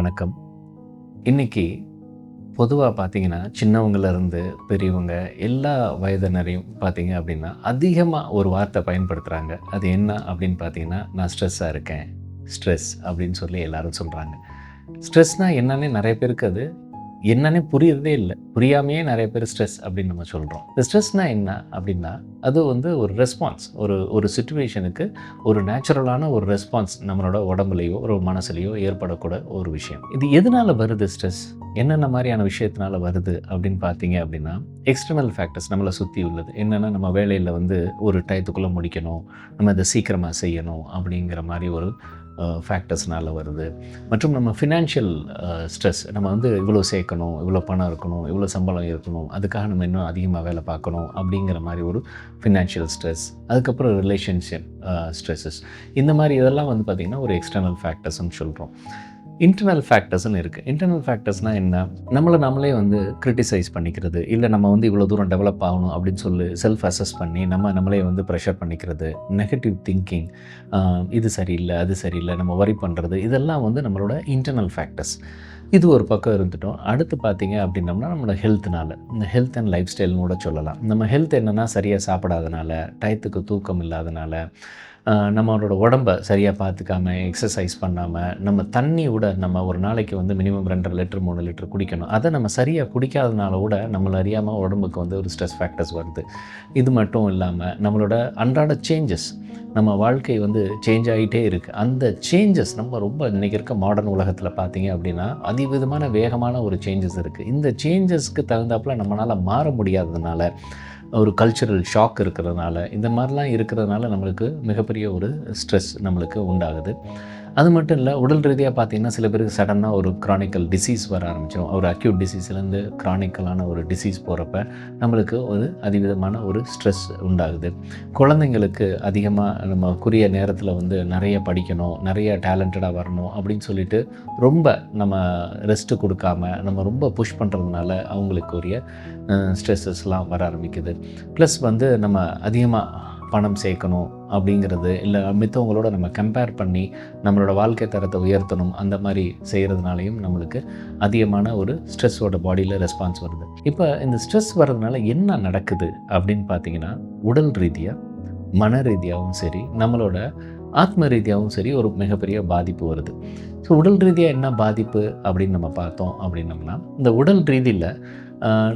வணக்கம். இன்னைக்கு பொதுவாக பார்த்தீங்கன்னா சின்னவங்கலேருந்து பெரியவங்க எல்லா வயதினரையும் பார்த்தீங்க அப்படின்னா அதிகமாக ஒரு வார்த்தை பயன்படுத்துகிறாங்க அது என்ன அப்படின்னு பார்த்தீங்கன்னா நான் ஸ்ட்ரெஸ்ஸாக இருக்கேன். ஸ்ட்ரெஸ் அப்படின்னு சொல்லி எல்லோரும் சொல்கிறாங்க ஸ்ட்ரெஸ்னால் என்னன்னே நிறைய பேருக்கு அது என்னன்னே புரியறதே இல்லை. புரியாமையே நிறைய பேர் ஸ்ட்ரெஸ் அப்படின்னு நம்ம சொல்கிறோம் இந்த ஸ்ட்ரெஸ்னால் என்ன அப்படின்னா அது வந்து ஒரு ரெஸ்பான்ஸ் ஒரு ஒரு சுச்சுவேஷனுக்கு ஒரு நேச்சுரலான ஒரு ரெஸ்பான்ஸ் நம்மளோட உடம்புலையோ ஒரு மனசுலையோ ஏற்படக்கூட ஒரு விஷயம். இது எதனால் வருது ஸ்ட்ரெஸ் என்னென்ன மாதிரியான விஷயத்தினால வருது அப்படின்னு பார்த்தீங்க அப்படின்னா எக்ஸ்டர்னல் ஃபேக்டர்ஸ் நம்மளை சுற்றி உள்ளது. என்னென்னா நம்ம வேலையில் வந்து ஒரு டயத்துக்குள்ளே முடிக்கணும் நம்ம இதை சீக்கிரமாக செய்யணும் அப்படிங்கிற மாதிரி ஒரு ஃபேக்டர்ஸ்னால் வருது. மற்றும் நம்ம ஃபினான்ஷியல் ஸ்ட்ரெஸ் நம்ம வந்து இவ்வளோ சேர்க்கணும் இவ்வளோ பணம் இருக்கணும் இவ்வளோ சம்பளம் இருக்கணும் அதுக்காக நம்ம இன்னும் அதிகமாக வேலை பார்க்கணும் அப்படிங்கிற மாதிரி ஒரு ஃபினான்ஷியல் ஸ்ட்ரெஸ் அதுக்கப்புறம் ரிலேஷன்ஷிப் ஸ்ட்ரெஸ்ஸஸ் இந்த மாதிரி இதெல்லாம் வந்து பார்த்திங்கன்னா ஒரு எக்ஸ்டர்னல் ஃபேக்டர்ஸ்னு சொல்கிறோம் இன்டர்னல் ஃபேக்டர்ஸ்னு இருக்குது இன்டர்னல் ஃபேக்டர்ஸ்னால் என்ன? நம்மளை நம்மளே வந்து கிரிட்டிசைஸ் பண்ணிக்கிறது. இல்லை நம்ம வந்து இவ்வளோ தூரம் டெவலப் ஆகணும் அப்படின்னு சொல்லி செல்ஃப் அசஸ் பண்ணி நம்ம நம்மளே வந்து ப்ரெஷர் பண்ணிக்கிறது. நெகட்டிவ் திங்கிங் இது சரியில்லை அது சரியில்லை நம்ம வரி பண்ணுறது இதெல்லாம் வந்து நம்மளோட இன்டர்னல் ஃபேக்டர்ஸ் இது ஒரு பக்கம் இருந்துட்டோம். அடுத்து பார்த்தீங்க அப்படின்னம்னா நம்மளோட ஹெல்த்னால இந்த ஹெல்த் அண்ட் லைஃப் ஸ்டைல்னு கூட சொல்லலாம். நம்ம ஹெல்த் என்னென்னா சரியாக சாப்பிடாதனால டயத்துக்கு தூக்கம் இல்லாதனால நம்மளோட உடம்பை சரியாக பார்த்துக்காம எக்ஸசைஸ் பண்ணாமல் நம்ம தண்ணி விட நம்ம ஒரு நாளைக்கு வந்து மினிமம் ரெண்டரை லிட்டர் மூணு லிட்டர் குடிக்கணும். அதை நம்ம சரியாக குடிக்காதனால கூட நம்மளை அறியாமல் உடம்புக்கு வந்து ஒரு ஸ்ட்ரெஸ் ஃபேக்டர்ஸ் வருது. இது மட்டும் இல்லாமல் நம்மளோட அன்றாட சேஞ்சஸ் நம்ம வாழ்க்கை வந்து சேஞ்ச் ஆகிட்டே இருக்குது அந்த சேஞ்சஸ் நம்ம ரொம்ப இன்றைக்கி இருக்க மாடர்ன் உலகத்தில் பார்த்தீங்க அப்படின்னா அதிவிதமான வேகமான ஒரு சேஞ்சஸ் இருக்குது இந்த சேஞ்சஸ்க்கு தகுந்தாப்பில் நம்மளால் மாற முடியாததுனால ஒரு கல்ச்சுரல் ஷாக் இருக்கிறதுனால இந்த மாதிரிலாம் இருக்கிறதுனால நம்மளுக்கு மிகப்பெரிய ஒரு ஸ்ட்ரெஸ் நம்மளுக்கு உண்டாகுது. அது மட்டும் இல்லை உடல் ரீதியாக பார்த்தீங்கன்னா சில பேருக்கு சடனாக ஒரு க்ரானிக்கல் டிசீஸ் வர ஆரம்பிச்சிடும் ஒரு அக்யூட் டிசீஸ்லேருந்து க்ரானிக்கலான ஒரு டிசீஸ் போகிறப்ப நம்மளுக்கு ஒரு அதிவிதமான ஒரு ஸ்ட்ரெஸ் உண்டாகுது. குழந்தைங்களுக்கு அதிகமாக நம்ம குறிய நேரத்தில் வந்து நிறைய படிக்கணும் நிறைய டேலண்டடாக வரணும் அப்படின்னு சொல்லிட்டு ரொம்ப நம்ம ரெஸ்ட்டு கொடுக்காம நம்ம ரொம்ப புஷ் பண்ணுறதுனால அவங்களுக்கு உரிய ஸ்ட்ரெஸ்ஸஸ்லாம் வர ஆரம்பிக்குது. ப்ளஸ் வந்து நம்ம அதிகமாக பணம் சேர்க்கணும் அப்படிங்கிறது இல்லை மித்தவங்களோட நம்ம கம்பேர் பண்ணி நம்மளோட வாழ்க்கை தரத்தை உயர்த்தணும் அந்த மாதிரி செய்கிறதுனாலையும் நம்மளுக்கு அதிகமான ஒரு ஸ்ட்ரெஸ்ஸோட பாடியில் ரெஸ்பான்ஸ் வருது. இப்போ இந்த ஸ்ட்ரெஸ் வர்றதுனால என்ன நடக்குது அப்படின்னு பார்த்தீங்கன்னா உடல் ரீதியாக மன ரீதியாகவும் சரி நம்மளோட ஆத்ம ரீதியாகவும் சரி ஒரு மிகப்பெரிய பாதிப்பு வருது. ஸோ உடல் ரீதியாக என்ன பாதிப்பு அப்படின்னு நம்ம பார்த்தோம் அப்படின்னம்னா இந்த உடல் ரீதியில்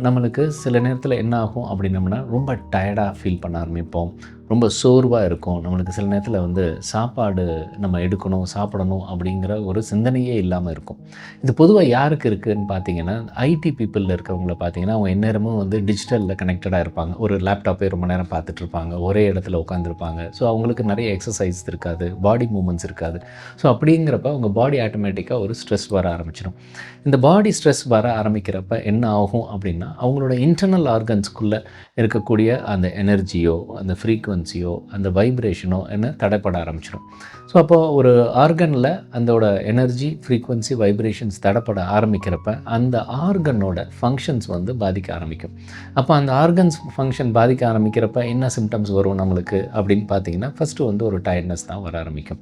நம்மளுக்கு சில நேரத்தில் என்ன ஆகும் அப்படின்னம்னா ரொம்ப டயர்டாக ஃபீல் பண்ண ஆரம்பிப்போம். ரொம்ப சோர்வாக இருக்கும். நம்மளுக்கு சில நேரத்தில் வந்து சாப்பாடு நம்ம எடுக்கணும் சாப்பிடணும் அப்படிங்கிற ஒரு சிந்தனையே இல்லாமல் இருக்கும். இது பொதுவாக யாருக்கு இருக்குதுன்னு பார்த்தீங்கன்னா ஐடி பீப்புளில் இருக்கிறவங்கள பார்த்தீங்கன்னா அவங்க எந்நேரமும் வந்து டிஜிட்டலில் கனெக்டடாக இருப்பாங்க. ஒரு லேப்டாப்பே ரொம்ப நேரம் பார்த்துட்டு இருப்பாங்க. ஒரே இடத்துல உட்காந்துருப்பாங்க ஸோ அவங்களுக்கு நிறைய எக்ஸசைஸ் இருக்காது. பாடி மூமெண்ட்ஸ் இருக்காது. ஸோ அப்படிங்கிறப்ப அவங்க பாடி ஆட்டோமேட்டிக்காக ஒரு ஸ்ட்ரெஸ் வர ஆரம்பிச்சிடும் இந்த பாடி ஸ்ட்ரெஸ் வர ஆரம்பிக்கிறப்ப என்ன ஆகும் அப்படின்னா அவங்களோட இன்டர்னல் ஆர்கன்ஸ்குள்ளே இருக்கக்கூடிய அந்த எனர்ஜியோ அந்த ஃப்ரீக்குவன்சியோ அந்த வைப்ரேஷனோ என்ன தடைப்பட ஆரம்பிச்சிடும் ஸோ அப்போது ஒரு ஆர்கனில் அதோட எனர்ஜி ஃப்ரீக்குவன்சி வைப்ரேஷன்ஸ் தடைப்பட ஆரம்பிக்கிறப்ப அந்த ஆர்கனோட ஃபங்க்ஷன்ஸ் வந்து பாதிக்க ஆரம்பிக்கும். அப்போ அந்த ஆர்கன்ஸ் ஃபங்க்ஷன் பாதிக்க ஆரம்பிக்கிறப்ப என்ன சிம்டம்ஸ் வரும் நம்மளுக்கு அப்படின்னு பார்த்தீங்கன்னா ஃபஸ்ட்டு வந்து ஒரு டயர்ட்னஸ் தான் வர ஆரம்பிக்கும்.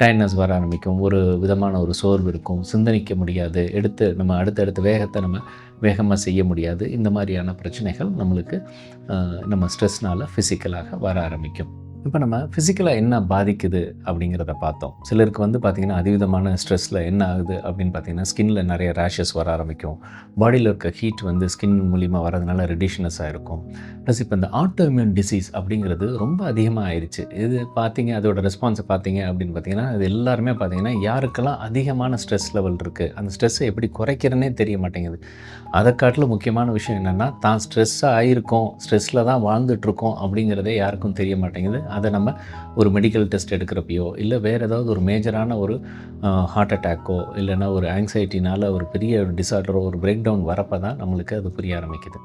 டயர்ட்னஸ் வர ஆரம்பிக்கும். ஒரு விதமான ஒரு சோர்வு இருக்கும். சிந்தனிக்க முடியாது. எடுத்து நம்ம அடுத்தடுத்த வேகத்தை நம்ம வேகமாக செய்ய முடியாது. இந்த மாதிரியான பிரச்சனைகள் நம்மளுக்கு நம்ம ஸ்ட்ரெஸ்னால் ஃபிசிக்கலாக வர ஆரம்பிக்கும். இப்போ நம்ம ஃபிசிக்கலாக என்ன பாதிக்குது அப்படிங்கிறத பார்த்தோம். சிலருக்கு வந்து பார்த்திங்கன்னா அதிவிதமான ஸ்ட்ரெஸ்ஸில் என்ன ஆகுது அப்படின்னு பார்த்தீங்கன்னா ஸ்கின்னில் நிறைய ரேஷஸ் வர ஆரம்பிக்கும். பாடியில் இருக்க ஹீட் வந்து ஸ்கின் மூலிமா வரதுனால ரெடிஷனஸாக இருக்கும் ப்ளஸ் இப்போ இந்த ஆட்டோ இம்யூன் டிசீஸ் அப்படிங்கிறது ரொம்ப அதிகமாக ஆயிடுச்சு இது பார்த்தீங்க அதோட ரெஸ்பான்ஸை பார்த்தீங்க அப்படின்னு பார்த்தீங்கன்னா இது எல்லாருமே பார்த்தீங்கன்னா யாருக்கெல்லாம் அதிகமான ஸ்ட்ரெஸ் லெவல் இருக்குது அந்த ஸ்ட்ரெஸ்ஸை எப்படி குறைக்கிறனே தெரிய மாட்டேங்குது. அதை காட்டில் முக்கியமான விஷயம் என்னென்னா தான் ஸ்ட்ரெஸ்ஸாக ஆகிருக்கோம் ஸ்ட்ரெஸ்ஸில் தான் வாழ்ந்துட்டுருக்கோம் அப்படிங்கிறதே யாருக்கும் தெரிய மாட்டேங்குது. அதை நம்ம ஒரு மெடிக்கல் டெஸ்ட் எடுக்கிறப்பையோ இல்லை வேறு ஏதாவது ஒரு மேஜரான ஒரு ஹார்ட் அட்டாக்கோ இல்லைன்னா ஒரு ஆங்ஸைட்டினால் ஒரு பெரிய ஒரு டிசார்டரோ ஒரு பிரேக் டவுன் வரப்போ தான் நம்மளுக்கு அது புரிய ஆரம்பிக்குது.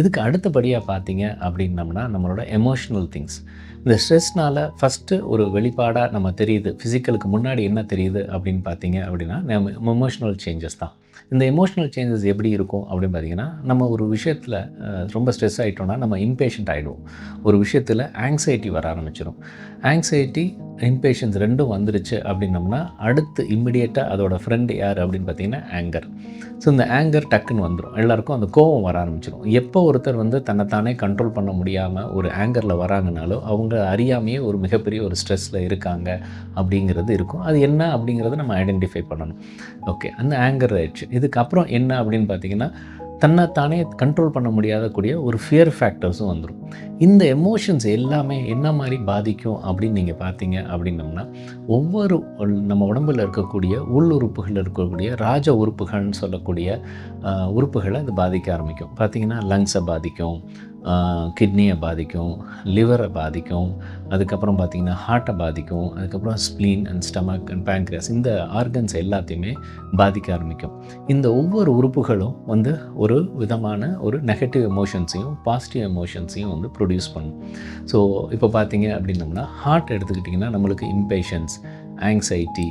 இதுக்கு அடுத்தபடியாக பார்த்தீங்க அப்படின்னம்னா நம்மளோட எமோஷ்னல் திங்ஸ் இந்த ஸ்ட்ரெஸ்னால் ஃபஸ்ட்டு ஒரு வெளிப்பாடாக நம்ம தெரியுது ஃபிசிக்கலுக்கு முன்னாடி என்ன தெரியுது அப்படின்னு பார்த்தீங்க அப்படின்னா நம்ம எமோஷ்னல் சேஞ்சஸ் தான். இந்த எமோஷ்னல் சேஞ்சஸ் எப்படி இருக்கும் அப்படின்னு பார்த்தீங்கன்னா நம்ம ஒரு விஷயத்தில் ரொம்ப ஸ்ட்ரெஸ் ஆகிட்டோம்னா நம்ம இம்பேஷண்ட் ஆகிடுவோம் ஒரு விஷயத்தில் ஆங்ஸைட்டி வர ஆரம்பிச்சிடும் ஆங்ஸைட்டி இம்பேஷன்ஸ் ரெண்டும் வந்துருச்சு அப்படின்னம்னா அடுத்து இம்மிடியேட்டாக அதோட ஃப்ரெண்டு யார் அப்படின்னு பார்த்தீங்கன்னா ஆங்கர் ஸோ இந்த ஆங்கர் டக்குன்னு வந்துடும் எல்லாருக்கும் அந்த கோவம் வர ஆரம்பிச்சிடும் எப்போ ஒருத்தர் வந்து தன்னைத்தானே கண்ட்ரோல் பண்ண முடியாமல் ஒரு ஆங்கரில் வராங்கனாலோ அவங்க அறியாமையே ஒரு மிகப்பெரிய ஒரு ஸ்ட்ரெஸ்ஸில் இருக்காங்க அப்படிங்கிறது இருக்கும். அது என்ன அப்படிங்கிறத நம்ம ஐடென்டிஃபை பண்ணணும். ஓகே அந்த ஆங்கர் ஆயிடுச்சு. இதுக்கப்புறம் என்ன அப்படின்னு பார்த்தீங்கன்னா தன்னைத்தானே கண்ட்ரோல் பண்ண முடியாத கூடிய ஒரு ஃபியர் ஃபேக்டர்ஸும் வந்துடும் இந்த எமோஷன்ஸ் எல்லாமே என்ன மாதிரி பாதிக்கும் அப்படின்னு நீங்கள் பார்த்தீங்க அப்படின்னம்னா ஒவ்வொரு நம்ம உடம்பில் இருக்கக்கூடிய உள் உறுப்புகளில் இருக்கக்கூடிய ராஜ உறுப்புகள்னு சொல்லக்கூடிய உறுப்புகளை அது பாதிக்க ஆரம்பிக்கும். பார்த்தீங்கன்னா லங்ஸை பாதிக்கும். கிட்னியை பாதிக்கும் லிவரை பாதிக்கும் அதுக்கப்புறம் பார்த்திங்கன்னா ஹார்ட்டை பாதிக்கும் அதுக்கப்புறம் spleen and stomach and pancreas இந்த ஆர்கன்ஸ் எல்லாத்தையுமே பாதிக்க ஆரம்பிக்கும். இந்த ஒவ்வொரு உறுப்புகளும் வந்து ஒரு விதமான ஒரு நெகட்டிவ் எமோஷன்ஸையும் பாசிட்டிவ் எமோஷன்ஸையும் வந்து ப்ரொடியூஸ் பண்ணும். ஸோ இப்போ பார்த்தீங்க அப்படின்னோம்னா ஹார்ட் எடுத்துக்கிட்டிங்கன்னா நம்மளுக்கு இம்பேஷன்ஸ் ஆங்ஸைட்டி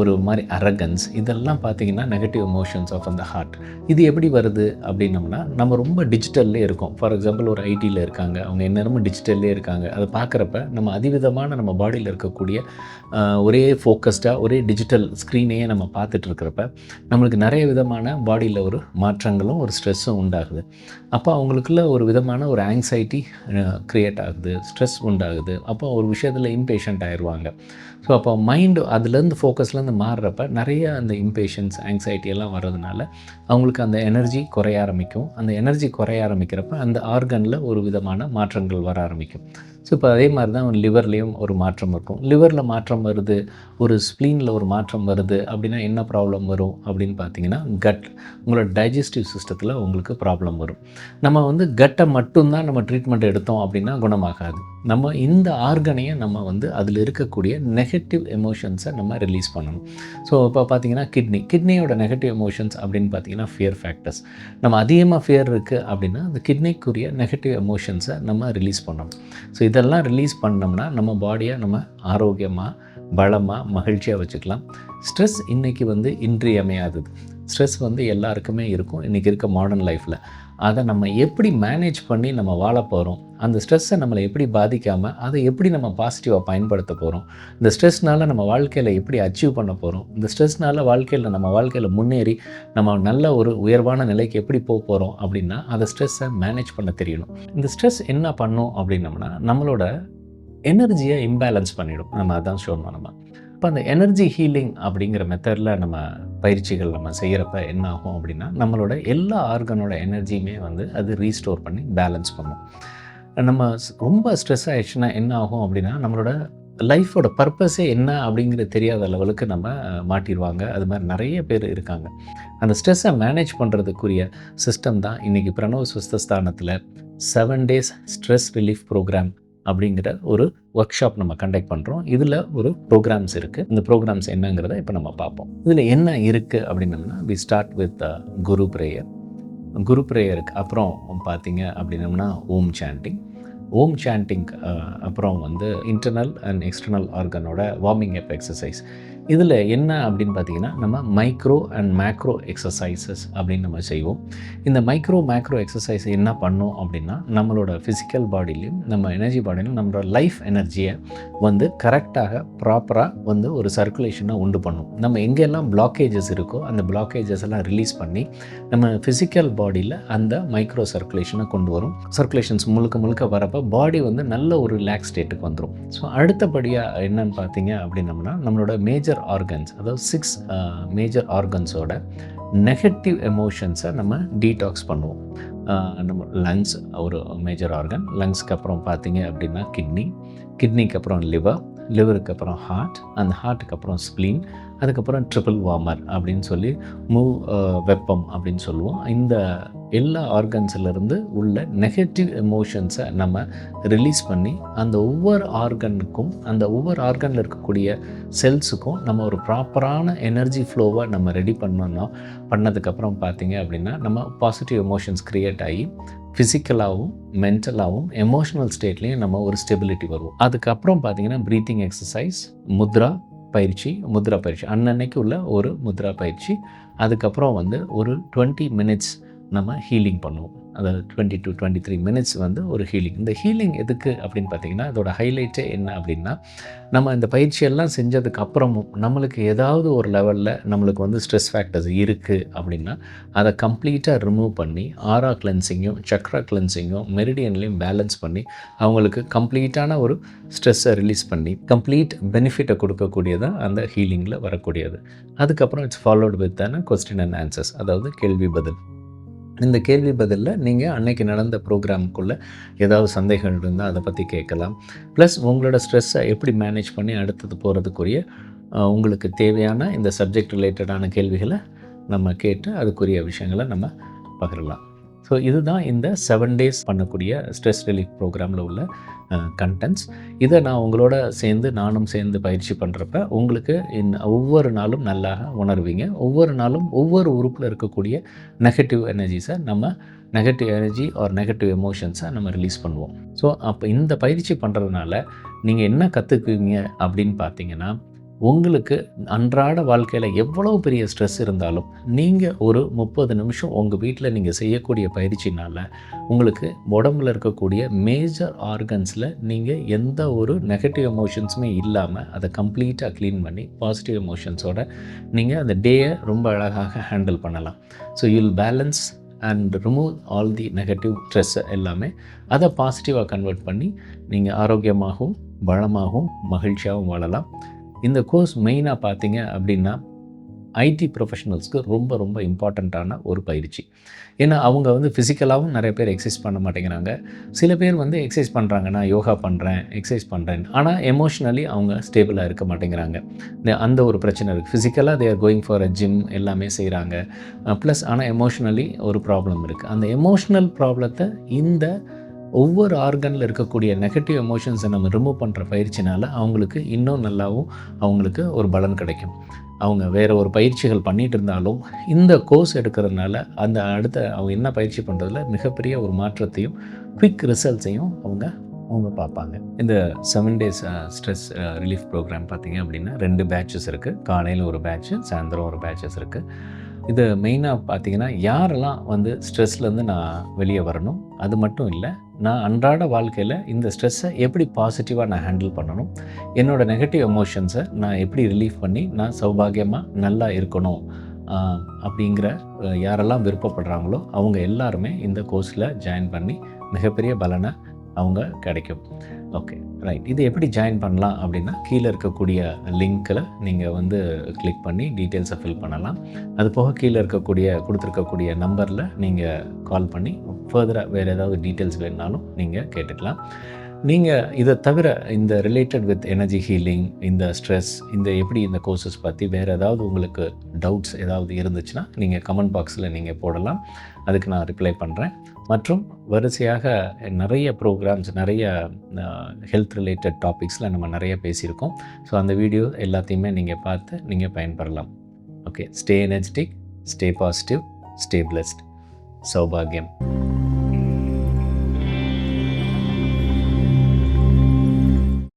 ஒரு மாதிரி அரகன்ஸ் இதெல்லாம் பார்த்தீங்கன்னா நெகட்டிவ் எமோஷன்ஸ் ஆஃப் அந்த ஹார்ட் இது எப்படி வருது அப்படின்னம்னா நம்ம ரொம்ப டிஜிட்டல்லே இருக்கோம். ஃபார் எக்ஸாம்பிள் ஒரு ஐடியில் இருக்காங்க. அவங்க எந்நேரமும் டிஜிட்டல்லே இருக்காங்க. அதை பார்க்குறப்ப நம்ம அதிவிதமான நம்ம பாடியில் இருக்கக்கூடிய ஒரே ஃபோக்கஸ்டாக ஒரே டிஜிட்டல் ஸ்க்ரீனையே நம்ம பார்த்துட்டு இருக்கிறப்ப நம்மளுக்கு நிறைய விதமான பாடியில் ஒரு மாற்றங்களும் ஒரு ஸ்ட்ரெஸ்ஸும் உண்டாகுது. அப்போ அவங்களுக்குள்ள ஒரு விதமான ஒரு ஆங்ஸைட்டி க்ரியேட் ஆகுது. ஸ்ட்ரெஸ் உண்டாகுது. அப்போ ஒரு விஷயத்தில் இம்பேஷண்ட் ஆயிடுவாங்க ஸோ அப்போ மைண்டு அதுலேருந்து ஃபோக்கஸ்லேருந்து மாறுறப்ப நிறைய அந்த இம்பேஷன்ஸ் ஆங்ஸைட்டி எல்லாம் வர்றதுனால அவங்களுக்கு அந்த எனர்ஜி குறைய ஆரம்பிக்கும். அந்த எனர்ஜி குறைய ஆரம்பிக்கிறப்ப அந்த ஆர்கனில் ஒரு விதமான மாற்றங்கள் வர ஆரம்பிக்கும். ஸோ இப்போ அதே மாதிரி தான் லிவர்லேயும் ஒரு மாற்றம் இருக்கும். லிவரில் மாற்றம் வருது ஒரு ஸ்ப்ளீனில் ஒரு மாற்றம் வருது அப்படின்னா என்ன ப்ராப்ளம் வரும் அப்படின்னு பார்த்தீங்கன்னா கட் உங்களோட டைஜஸ்டிவ் சிஸ்டத்தில் உங்களுக்கு ப்ராப்ளம் வரும். நம்ம வந்து கட்டை மட்டும்தான் நம்ம ட்ரீட்மெண்ட் எடுத்தோம் அப்படின்னா குணமாகாது. நம்ம இந்த ஆர்கனையை நம்ம வந்து அதில் இருக்கக்கூடிய நெகட்டிவ் எமோஷன்ஸை நம்ம ரிலீஸ் பண்ணணும். ஸோ இப்போ பார்த்தீங்கன்னா கிட்னி கிட்னியோட நெகட்டிவ் எமோஷன்ஸ் அப்படின்னு பார்த்தீங்கன்னா ஃபியர் ஃபேக்டர்ஸ் நம்ம அதிகமாக ஃபியர் இருக்குது அப்படின்னா அந்த கிட்னிக்குரிய நெகட்டிவ் எமோஷன்ஸை நம்ம ரிலீஸ் பண்ணணும். ஸோ இதெல்லாம் ரிலீஸ் பண்ணோம்னா நம்ம பாடியை நம்ம ஆரோக்கியமாக பலமாக மகிழ்ச்சியாக வச்சுக்கலாம். ஸ்ட்ரெஸ் இன்றைக்கி வந்து இன்றியமையாதது. ஸ்ட்ரெஸ் வந்து எல்லாருக்குமே இருக்கும். இன்றைக்கி இருக்க மாடர்ன் லைஃப்பில் அதை நம்ம எப்படி மேனேஜ் பண்ணி நம்ம வாழ போகிறோம் அந்த ஸ்ட்ரெஸ்ஸை நம்மளை எப்படி பாதிக்காமல் அதை எப்படி நம்ம பாசிட்டிவாக பயன்படுத்த போகிறோம் இந்த ஸ்ட்ரெஸ்னால் நம்ம வாழ்க்கையில் எப்படி அச்சீவ் பண்ண போகிறோம் இந்த ஸ்ட்ரெஸ்னால் வாழ்க்கையில் நம்ம வாழ்க்கையில் முன்னேறி நம்ம நல்ல ஒரு உயர்வான நிலைக்கு எப்படி போக போகிறோம் அப்படின்னா அந்த ஸ்ட்ரெஸ்ஸை மேனேஜ் பண்ண தெரியணும். இந்த ஸ்ட்ரெஸ் என்ன பண்ணும் அப்படின்னம்னா நம்மளோட எனர்ஜியை இம்பேலன்ஸ் பண்ணிவிடும் நம்ம அதான் சொல்லணும் நம்ம. இப்போ அந்த எனர்ஜி ஹீலிங் அப்படிங்கிற மெத்தடில் நம்ம பயிற்சிகள் நம்ம செய்கிறப்ப என்ன ஆகும் அப்படின்னா நம்மளோட எல்லா ஆர்கனோட எனர்ஜியுமே வந்து அது ரீஸ்டோர் பண்ணி பேலன்ஸ் பண்ணும். நம்ம ஸ்- ரொம்ப ஸ்ட்ரெஸ் ஆகிடுச்சுன்னா என்ன ஆகும் அப்படின்னா நம்மளோட லைஃபோட பர்பஸே என்ன அப்படிங்கிறது தெரியாத லெவலுக்கு நம்ம மாட்டிடுவாங்க அது மாதிரி நிறைய பேர் இருக்காங்க. அந்த ஸ்ட்ரெஸ்ஸை மேனேஜ் பண்ணுறதுக்குரிய சிஸ்டம் தான் இன்றைக்கி Pranava சுஸ்தஸ்தானத்தில் seven days stress relief programme அப்படிங்கிற ஒரு ஒர்க் ஷாப் நம்ம கண்டக்ட் பண்ணுறோம் இதில் ஒரு ப்ரோக்ராம்ஸ் இருக்குது இந்த ப்ரோக்ராம்ஸ் என்னங்கிறத இப்போ நம்ம பார்ப்போம். இதில் என்ன இருக்குது அப்படின்னம்னா we start with guru prayer guru ப்ரேயருக்கு அப்புறம் பார்த்தீங்க அப்படின்னம்னா ஓம் சாண்டிங் ஓம் சாண்டிங் அப்புறம் வந்து இன்டர்னல் அண்ட் எக்ஸ்டர்னல் ஆர்கனோட வார்மிங் அப் எக்ஸசைஸ் இதில் என்ன அப்படின்னு பார்த்தீங்கன்னா நம்ம மைக்ரோ அண்ட் மேக்ரோ எக்ஸசைசஸ் அப்படின்னு நம்ம செய்வோம். இந்த மைக்ரோ மேக்ரோ எக்ஸசைஸ் என்ன பண்ணோம் அப்படின்னா நம்மளோட ஃபிசிக்கல் பாடிலையும் நம்ம எனர்ஜி பாடிலையும் நம்மளோட லைஃப் எனர்ஜியை வந்து கரெக்டாக ப்ராப்பராக வந்து ஒரு சர்க்குலேஷனை உண்டு பண்ணும். நம்ம எங்கெல்லாம் பிளாக்கேஜஸ் இருக்கோ அந்த பிளாக்கேஜஸ் எல்லாம் ரிலீஸ் பண்ணி நம்ம ஃபிசிக்கல் பாடியில் அந்த மைக்ரோ சர்க்குலேஷனை கொண்டு வரும். சர்க்குலேஷன்ஸ் முழுக்க முழுக்க வரப்போ பாடி வந்து நல்ல ஒரு ரிலாக்ஸ் ஸ்டேட்டுக்கு வந்துடும் ஸோ அடுத்தபடியாக என்னன்னு பார்த்தீங்க அப்படின்னம்னா நம்மளோட மேஜர் ஆர்கன்ஸ் அதாவது சிக்ஸ் மேஜர் ஆர்கன்ஸோட நெகட்டிவ் எமோஷன்ஸை நம்ம டீடாக்ஸ் பண்ணுவோம். Uh, நம்ம லங்ஸ் ஒரு மேஜர் ஆர்கன் லங்ஸ்க்கு அப்புறம் பார்த்தீங்க அப்படின்னா கிட்னி கிட்னிக்கு அப்புறம் லிவர் லிவருக்கு அப்புறம் ஹார்ட் அந்த ஹார்ட்டுக்கு அப்புறம் ஸ்ப்ளீன் அதுக்கப்புறம் ட்ரிபிள் வார்மர் அப்படின்னு சொல்லி மூவ் uh, வெப்பம் அப்படின்னு சொல்லுவோம். இந்த எல்லா ஆர்கன்ஸ்லேருந்து உள்ள நெகட்டிவ் எமோஷன்ஸை நம்ம ரிலீஸ் பண்ணி அந்த ஒவ்வொரு ஆர்கனுக்கும் அந்த ஒவ்வொரு ஆர்கனில் இருக்கக்கூடிய செல்ஸுக்கும் நம்ம ஒரு ப்ராப்பரான எனர்ஜி ஃப்ளோவை நம்ம ரெடி பண்ணோம்னா பண்ணதுக்கப்புறம் பார்த்தீங்க அப்படின்னா நம்ம பாசிட்டிவ் எமோஷன்ஸ் க்ரியேட் ஆகி ஃபிசிக்கலாகவும் மென்டலாகவும் எமோஷனல் ஸ்டேட்லேயும் நம்ம ஒரு ஸ்டெபிலிட்டி வருவோம். அதுக்கப்புறம் பார்த்தீங்கன்னா ப்ரீத்திங் எக்ஸசைஸ் முத்ரா பயிற்சி முத்ரா பயிற்சி. அன்னன்னைக்கு உள்ள ஒரு முத்ரா பயிற்சி. அதுக்கப்புறம் வந்து ஒரு டுவெண்ட்டி மினிட்ஸ் நம்ம ஹீலிங் பண்ணுவோம். அதாவது twenty two twenty three minutes வந்து ஒரு ஹீலிங் இந்த ஹீலிங் எதுக்கு அப்படின்னு பார்த்தீங்கன்னா அதோட ஹைலைட்டே என்ன அப்படின்னா நம்ம இந்த பயிற்சியெல்லாம் செஞ்சதுக்கு அப்புறமும் நம்மளுக்கு ஏதாவது ஒரு லெவலில் நம்மளுக்கு வந்து ஸ்ட்ரெஸ் ஃபேக்டர்ஸ் இருக்குது அப்படின்னா அதை கம்ப்ளீட்டாக ரிமூவ் பண்ணி ஆரா கிளென்சிங்கும் சக்ரா கிளென்சிங்கும் மெரிடியன்லையும் பேலன்ஸ் பண்ணி அவங்களுக்கு கம்ப்ளீட்டான ஒரு ஸ்ட்ரெஸ்ஸை ரிலீஸ் பண்ணி கம்ப்ளீட் பெனிஃபிட்டை கொடுக்கக்கூடியதான் அந்த ஹீலிங்கில் வரக்கூடியது. அதுக்கப்புறம் இட்ஸ் ஃபாலோட் வித்தான கொஸ்டின் அண்ட் ஆன்சர்ஸ் அதாவது கேள்வி பதில். இந்த கேள்வி பதிலில் நீங்கள் அன்னைக்கு நடந்த ப்ரோக்ராமுக்குள்ளே ஏதாவது சந்தேகங்கள் இருந்தால் அதை பற்றி கேட்கலாம். ப்ளஸ் உங்களோட ஸ்ட்ரெஸ்ஸை எப்படி மேனேஜ் பண்ணி அடுத்தது போகிறதுக்குரிய உங்களுக்கு தேவையான இந்த சப்ஜெக்ட் ரிலேட்டடான கேள்விகளை நம்ம கேட்டு அதுக்குரிய விஷயங்களை நம்ம பகிரலாம். ஸோ இதுதான் இந்த செவன் டேஸ் பண்ணக்கூடிய ஸ்ட்ரெஸ் ரிலீஃப் ப்ரோக்ராமில் உள்ள கண்டென்ட்ஸ் இதை நான் உங்களோட சேர்ந்து நானும் சேர்ந்து பயிற்சி பண்ணுறப்ப உங்களுக்கு இந் ஒவ்வொரு நாளும் நல்லா உணர்வீங்க. ஒவ்வொரு நாளும் ஒவ்வொரு உறுப்பில் இருக்கக்கூடிய நெகட்டிவ் எனர்ஜிஸை நம்ம நெகட்டிவ் எனர்ஜி ஆர் நெகட்டிவ் எமோஷன்ஸை நம்ம ரிலீஸ் பண்ணுவோம். ஸோ அப்போ இந்த பயிற்சி பண்ணுறதுனால நீங்கள் என்ன கற்றுக்குவீங்க அப்படின்னு பார்த்தீங்கன்னா உங்களுக்கு அன்றாட வாழ்க்கையில் எவ்வளோ பெரிய ஸ்ட்ரெஸ் இருந்தாலும் நீங்கள் ஒரு முப்பது நிமிஷம் உங்கள் வீட்டில் நீங்கள் செய்யக்கூடிய பயிற்சினால் உங்களுக்கு உடம்புல இருக்கக்கூடிய மேஜர் ஆர்கன்ஸில் நீங்கள் எந்த ஒரு நெகட்டிவ் எமோஷன்ஸுமே இல்லாமல் அதை கம்ப்ளீட்டாக க்ளீன் பண்ணி பாசிட்டிவ் எமோஷன்ஸோட நீங்கள் அந்த டேயை ரொம்ப அழகாக ஹேண்டில் பண்ணலாம். So you'll balance and remove all the negative stress எல்லாமே அதை பாசிட்டிவாக கன்வெர்ட் பண்ணி நீங்கள் ஆரோக்கியமாகவும் வளமாகவும் மகிழ்ச்சியாகவும் வாழலாம். இந்த கோர்ஸ் மெயினாக பார்த்தீங்க அப்படின்னா ஐடி ப்ரொஃபஷனல்ஸ்க்கு ரொம்ப ரொம்ப இம்பார்ட்டண்ட்டான ஒரு பயிற்சி. ஏன்னா அவங்க வந்து ஃபிசிக்கலாகவும் நிறைய பேர் எக்ஸசைஸ் பண்ண மாட்டேங்கிறாங்க. சில பேர் வந்து எக்ஸசைஸ் பண்ணுறாங்க நான் யோகா பண்ணுறேன் எக்ஸசைஸ் பண்ணுறேன் ஆனால் எமோஷ்னலி அவங்க ஸ்டேபிளாக இருக்க மாட்டேங்கிறாங்க. இந்த- அந்த ஒரு பிரச்சனை இருக்குது ஃபிசிக்கலாக they're going for a gym எல்லாமே செய்கிறாங்க ப்ளஸ் ஆனால் எமோஷ்னலி ஒரு ப்ராப்ளம் இருக்குது அந்த எமோஷ்னல் ப்ராப்ளத்தை இந்த ஒவ்வொரு ஆர்கனில் இருக்கக்கூடிய நெகட்டிவ் எமோஷன்ஸை நம்ம ரிமூவ் பண்ணுற பயிற்சினால் அவங்களுக்கு இன்னும் நல்லாவும் அவங்களுக்கு ஒரு பலன் கிடைக்கும். அவங்க வேறு ஒரு பயிற்சிகள் பண்ணிகிட்டு இருந்தாலும் இந்த கோர்ஸ் எடுக்கிறதுனால அந்த அடுத்த அவங்க என்ன பயிற்சி பண்ணுறதுல மிகப்பெரிய ஒரு மாற்றத்தையும் குவிக் ரிசல்ட்ஸையும் அவங்க அவங்க பார்ப்பாங்க. இந்த seven days stress relief programme பார்த்திங்க அப்படின்னா ரெண்டு பேட்சஸ் இருக்குது காலையில் ஒரு பேட்ச்சு சாயந்தரம் ஒரு பேட்சஸ் இருக்குது இது மெயினாக பார்த்தீங்கன்னா யாரெல்லாம் வந்து ஸ்ட்ரெஸ்லேருந்து நான் வெளியே வரணும்? அது மட்டும் இல்லை நான் அன்றாட வாழ்க்கையில் இந்த ஸ்ட்ரெஸ்ஸை எப்படி பாசிட்டிவாக நான் ஹேண்டில் பண்ணணும்? என்னோடய நெகட்டிவ் எமோஷன்ஸை நான் எப்படி ரிலீஃப் பண்ணி நான் சௌபாகியமாக நல்லா இருக்கணும்? அப்படிங்கிற யாரெல்லாம் விருப்பப்படுறாங்களோ அவங்க எல்லாருமே இந்த கோர்ஸில் ஜாயின் பண்ணி மிகப்பெரிய பலனை அவங்க கிடைக்கும். ஓகே ரைட் இது எப்படி ஜாயின் பண்ணலாம் அப்படின்னா கீழே இருக்கக்கூடிய லிங்க்கில் நீங்கள் வந்து கிளிக் பண்ணி டீட்டெயில்ஸை ஃபில் பண்ணலாம். அது போக கீழே இருக்கக்கூடிய கொடுத்துருக்கக்கூடிய நம்பரில் நீங்கள் கால் பண்ணி ஃபர்தராக வேறு ஏதாவது டீட்டெயில்ஸ் வேணுனாலும் நீங்கள் கேட்டுக்கலாம். நீங்கள் இதை தவிர இந்த ரிலேட்டட் வித் எனர்ஜி ஹீலிங் இந்த ஸ்ட்ரெஸ் இந்த எப்படி இந்த கோர்சஸ் பற்றி வேறு ஏதாவது உங்களுக்கு டவுட்ஸ் ஏதாவது இருந்துச்சுன்னா நீங்கள் கமெண்ட் பாக்ஸில் நீங்கள் போடலாம். அதுக்கு நான் ரிப்ளை பண்ணுறேன் மற்றும் வரிசையாக நிறைய ப்ரோக்ராம்ஸ் நிறைய ஹெல்த் ரிலேட்டட் டாபிக்ஸில் நம்ம நிறைய பேசியிருக்கோம். ஸோ அந்த வீடியோ எல்லாத்தையுமே நீங்கள் பார்த்து நீங்கள் பயன்பெறலாம். Okay stay energetic stay positive stay blessed சௌபாகியம்.